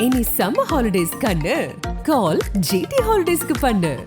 இனி summer holidays கண்ணு. கால் GT ஹாலிடேஸ்க்கு பண்ணு.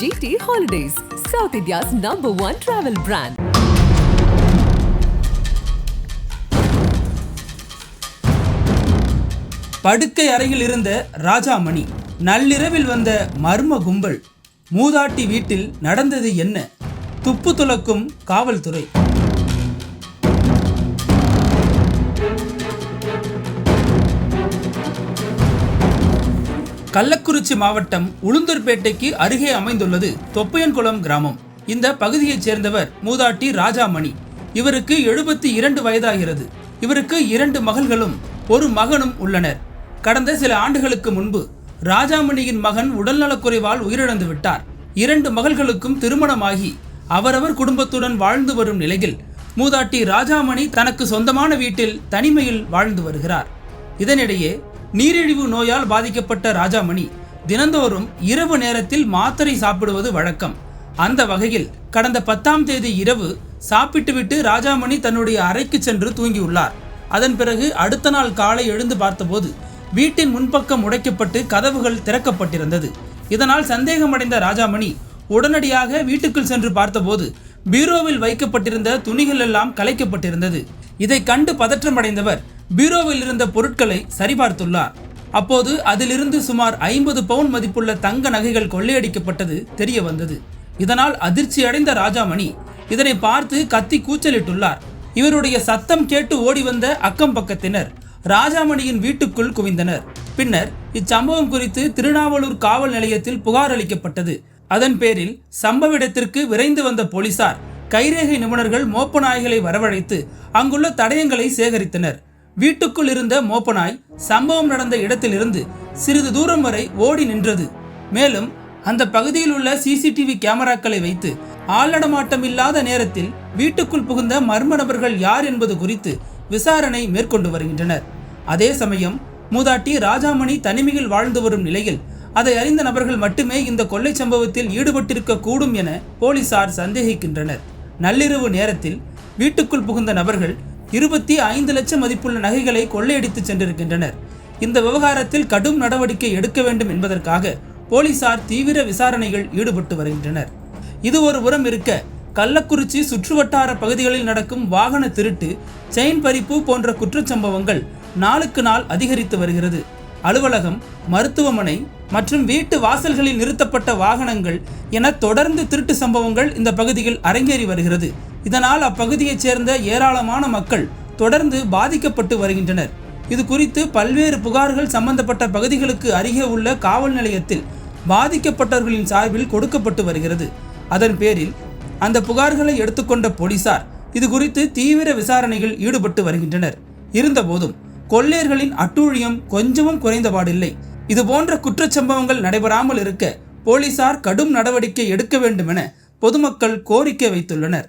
GT holidays south India's number one travel brand படுக்கை அறையில் இருந்த ராஜாமணி நள்ளிரவில் வந்த மர்ம கும்பல் மூதாட்டி வீட்டில் நடந்தது என்ன? துப்பு துலக்கும் காவல்துறை. கள்ளக்குறிச்சி மாவட்டம் உளுந்தூர்பேட்டைக்கு அருகே அமைந்துள்ளது தொப்பையன்குளம் கிராமம். இந்த பகுதியைச் சேர்ந்தவர் மூதாட்டி ராஜாமணி. இவருக்கு எழுபத்தி இரண்டு வயதாகிறது. இவருக்கு இரண்டு மகள்களும் ஒரு மகனும் உள்ளனர். கடந்த சில ஆண்டுகளுக்கு முன்பு ராஜாமணியின் மகன் உடல்நலக்குறைவால் உயிரிழந்து விட்டார். இரண்டு மகள்களுக்கும் திருமணமாகி அவரவர் குடும்பத்துடன் வாழ்ந்து வரும் நிலையில் மூதாட்டி ராஜாமணி தனக்கு சொந்தமான வீட்டில் தனிமையில் வாழ்ந்து வருகிறார். இதனிடையே நீரிழிவு நோயால் பாதிக்கப்பட்ட ராஜாமணி தினந்தோறும் இரவு நேரத்தில் மாத்திரை சாப்பிடுவது வழக்கம். அந்த வகையில் கடந்த பத்தாம் தேதி இரவு சாப்பிட்டுவிட்டு ராஜாமணி தன்னுடைய அறைக்கு சென்று தூங்கியுள்ளார். அதன் பிறகு அடுத்த நாள் காலை எழுந்து பார்த்தபோது வீட்டின் முன்பக்கம் உடைக்கப்பட்டு கதவுகள் திறக்கப்பட்டிருந்தது. இதனால் சந்தேகமடைந்த ராஜாமணி உடனடியாக வீட்டுக்குள் சென்று பார்த்தபோது பீரோவில் வைக்கப்பட்டிருந்த துணிகள் எல்லாம் கலைக்கப்பட்டிருந்தது. இதை கண்டு பதற்றமடைந்தவர் பீரோவில் இருந்த பொருட்களை சரிபார்த்துள்ளார். அப்போது அதிலிருந்து சுமார் ஐம்பது பவுன் மதிப்புள்ள தங்க நகைகள் கொள்ளையடிக்கப்பட்டது தெரிய வந்தது. இதனால் அதிர்ச்சி அடைந்த ராஜாமணி இதனை பார்த்து கத்தி கூச்சலிட்டுள்ளார். இவருடைய சத்தம் கேட்டு ஓடி வந்த அக்கம் பக்கத்தினர் ராஜாமணியின் வீட்டுக்குள் குவிந்தனர். பின்னர் இச்சம்பவம் குறித்து திருநாவலூர் காவல் நிலையத்தில் புகார் அளிக்கப்பட்டது. அதன் பேரில் சம்பவ இடத்திற்கு விரைந்து வந்த போலீசார் கைரேகை நிபுணர்கள் மோப்ப நாய்களை வரவழைத்து அங்குள்ள தடயங்களை சேகரித்தனர். வீட்டுக்குள் இருந்த மோப்பனாய் சம்பவம் நடந்த இடத்திலிருந்து சிறிது தூரம் வரை ஓடி நின்றது. மேலும் அந்த பகுதியில் உள்ள சிசிடிவி கேமராக்களை வைத்து ஆள்நடமாட்டம் இல்லாத நேரத்தில் வீட்டுக்குள் புகுந்த மர்ம நபர்கள் யார் என்பது குறித்து விசாரணை மேற்கொண்டு வருகின்றனர். அதே சமயம் மூதாட்டி ராஜாமணி தனிமையில் வாழ்ந்து வரும் நிலையில் அதை அறிந்த நபர்கள் மட்டுமே இந்த கொள்ளை சம்பவத்தில் ஈடுபட்டிருக்க கூடும் என போலீசார் சந்தேகிக்கின்றனர். நள்ளிரவு நேரத்தில் வீட்டுக்குள் புகுந்த நபர்கள் இருபத்தி ஐந்து லட்சம் மதிப்புள்ள நகைகளை கொள்ளையடித்து சென்றிருக்கின்றனர். இந்த விவகாரத்தில் கடும் நடவடிக்கை எடுக்க வேண்டும் என்பதற்காக போலீசார் தீவிர விசாரணைகள் ஈடுபட்டு வருகின்றனர். இது ஒரு புறம் இருக்க கள்ளக்குறிச்சி சுற்றுவட்டார பகுதிகளில் நடக்கும் வாகன திருட்டு செயின் பறிப்பு போன்ற குற்றச்சம்பவங்கள் நாளுக்கு நாள் அதிகரித்து வருகிறது. அலுவலகம் மருத்துவமனை மற்றும் வீட்டு வாசல்களில் நிறுத்தப்பட்ட வாகனங்கள் என தொடர்ந்து திருட்டு சம்பவங்கள் இந்த பகுதியில் அரங்கேறி வருகிறது. இதனால் அப்பகுதியைச் சேர்ந்த ஏராளமான மக்கள் தொடர்ந்து பாதிக்கப்பட்டு வருகின்றனர். இது குறித்து பல்வேறு புகார்கள் சம்பந்தப்பட்ட பகுதிகளுக்கு அருகே உள்ள காவல் நிலையத்தில் பாதிக்கப்பட்டவர்களின் சார்பில் கொடுக்கப்பட்டு வருகிறது. அதன் பேரில் அந்த புகார்களை எடுத்துக்கொண்ட போலீசார் இது குறித்து தீவிர விசாரணைகள் ஈடுபட்டு வருகின்றனர். இருந்தபோதும் கொள்ளையர்களின் அட்டூழியம் கொஞ்சமும் குறைந்தபாடில்லை. இது போன்ற குற்றச்சம்பவங்கள் நடைபெறாமல் இருக்க போலீசார் கடும் நடவடிக்கை எடுக்க வேண்டும் என பொதுமக்கள் கோரிக்கை வைத்துள்ளனர்.